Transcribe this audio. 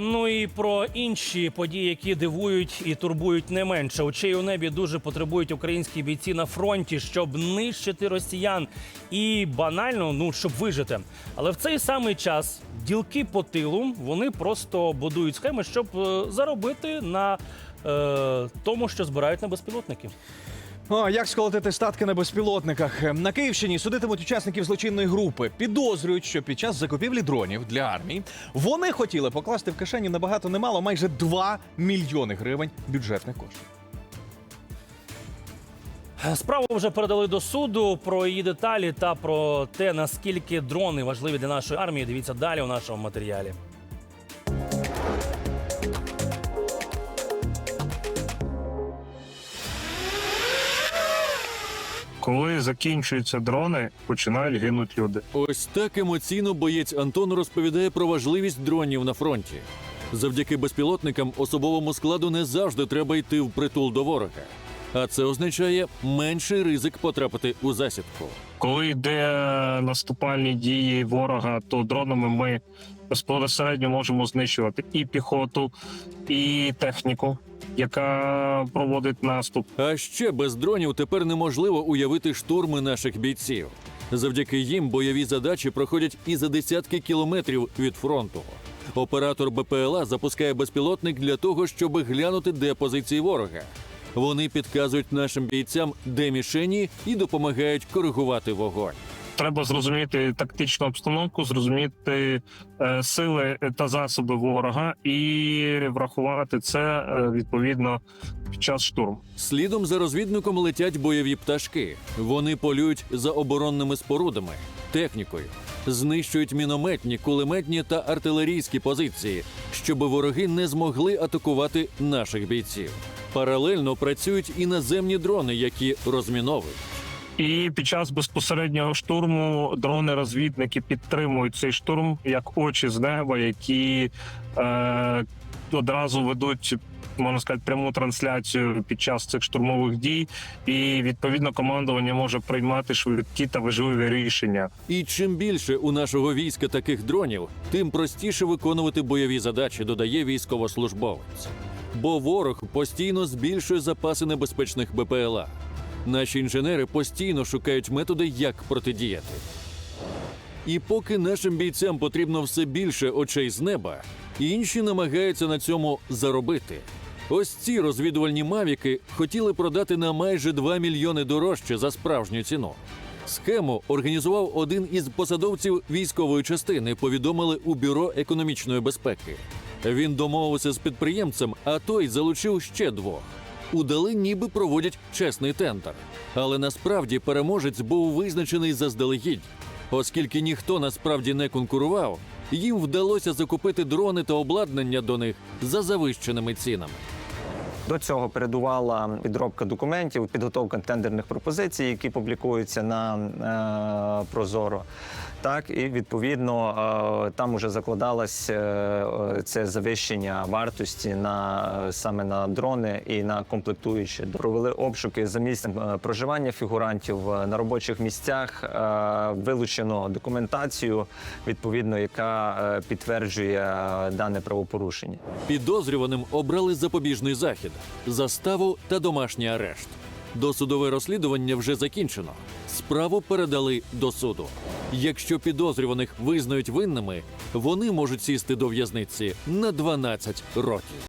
Ну і про інші події, які дивують і турбують не менше. Очей у небі дуже потребують українські бійці на фронті, щоб нищити росіян і банально, ну щоб вижити. Але в цей самий час ділки по тилу вони просто будують схеми, щоб е, заробити на е, тому, що збирають на безпілотники. О, як сколотити статки на безпілотниках? На Київщині судитимуть учасників злочинної групи. Підозрюють, що під час закупівлі дронів для армії вони хотіли покласти в кишені набагато немало майже 2 мільйони гривень бюджетних коштів. Справу вже передали до суду про її деталі та про те, наскільки дрони важливі для нашої армії. Дивіться далі у нашому матеріалі. Коли закінчуються дрони, починають гинути люди. Ось так емоційно боєць Антон розповідає про важливість дронів на фронті. Завдяки безпілотникам особовому складу не завжди треба йти в притул до ворога. А це означає менший ризик потрапити у засідку. Коли йде наступальні дії ворога, то дронами ми безпосередньо можемо знищувати і піхоту, і техніку, яка проводить наступ. А ще без дронів тепер неможливо уявити штурми наших бійців. Завдяки їм бойові задачі проходять і за десятки кілометрів від фронту. Оператор БПЛА запускає безпілотник для того, щоб глянути, де позиції ворога. Вони підказують нашим бійцям, де мішені, і допомагають коригувати вогонь. Треба зрозуміти тактичну обстановку, зрозуміти е, сили та засоби ворога і врахувати це е, відповідно під час штурму. Слідом за розвідником летять бойові пташки. Вони полюють за оборонними спорудами, технікою, знищують мінометні, кулеметні та артилерійські позиції, щоб вороги не змогли атакувати наших бійців. Паралельно працюють і наземні дрони, які розміновують. І під час безпосереднього штурму дрони-розвідники підтримують цей штурм як очі з неба, які е, одразу ведуть. Можна сказати, пряму трансляцію під час цих штурмових дій, і відповідно командування може приймати швидкі та важливі рішення. І чим більше у нашого війська таких дронів, тим простіше виконувати бойові задачі, додає військовослужбовець. Бо ворог постійно збільшує запаси небезпечних БПЛА. Наші інженери постійно шукають методи, як протидіяти. І поки нашим бійцям потрібно все більше очей з неба, інші намагаються на цьому заробити. Ось ці розвідувальні мавіки хотіли продати на майже 2 мільйони дорожче за справжню ціну. Схему організував один із посадовців військової частини, повідомили у бюро економічної безпеки. Він домовився з підприємцем, а той залучив ще двох. Удали, ніби проводять чесний тендер. Але насправді переможець був визначений заздалегідь, оскільки ніхто насправді не конкурував. Їм вдалося закупити дрони та обладнання до них за завищеними цінами. До цього передувала підробка документів, підготовка тендерних пропозицій, які публікуються на е, Прозоро. Так, і відповідно е, там уже закладалось е, е, це завищення вартості на саме на дрони і на комплектуючі. Провели обшуки за місцем проживання фігурантів на робочих місцях. Вилучено документацію, відповідно, яка підтверджує дане правопорушення. Підозрюваним обрали запобіжний захід, заставу та домашній арешт. Досудове розслідування вже закінчено. Справу передали до суду. Якщо підозрюваних визнають винними, вони можуть сісти до в'язниці на 12 років.